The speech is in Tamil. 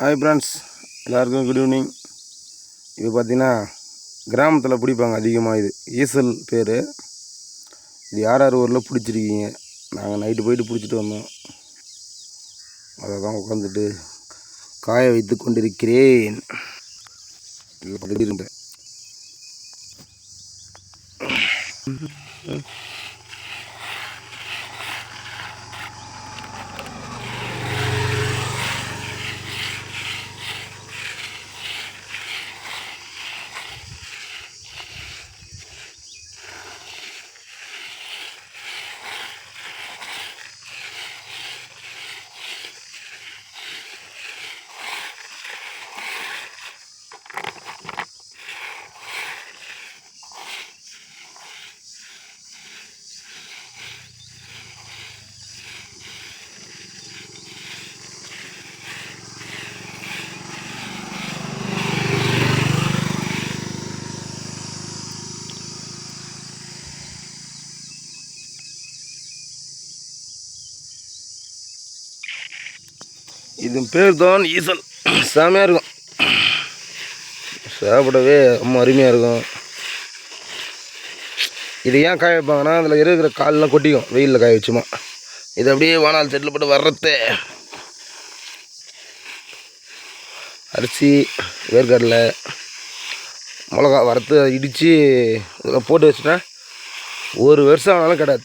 ஹாய் ஃப்ரெண்ட்ஸ் எல்லாருக்கும் குட் ஈவினிங் இது பார்த்தீங்கன்னா கிராமத்தில் பிடிப்பாங்க அதிகமாக இது. ஈசல் பேர். இது யார் யார் ஊரில் பிடிச்சிருக்கீங்க? நாங்கள் நைட்டு போயிட்டு பிடிச்சிட்டு வந்தோம். அதை தான் உட்காந்துட்டு காய வைத்து கொண்டிருக்கிறேன். இருந்தேன். இது பேர் தான் ஈசல் செமையாக இருக்கும். சாப்பிடவே ரொம்ப அருமையாக இருக்கும். இது ஏன் காய வைப்பாங்கன்னா அதில் இருக்கிற கால்லாம் கொட்டிக்கும். வெயிலில் காய வச்சுமா. இது அப்படியே வானால் செட்டில் போட்டு வர்றதே. அரிசி வேர்க்கடலை மிளகா வறுத்து இடித்து இதில் போட்டு வச்சுட்டா ஒரு வருஷம் ஆனாலும் கிடையாது.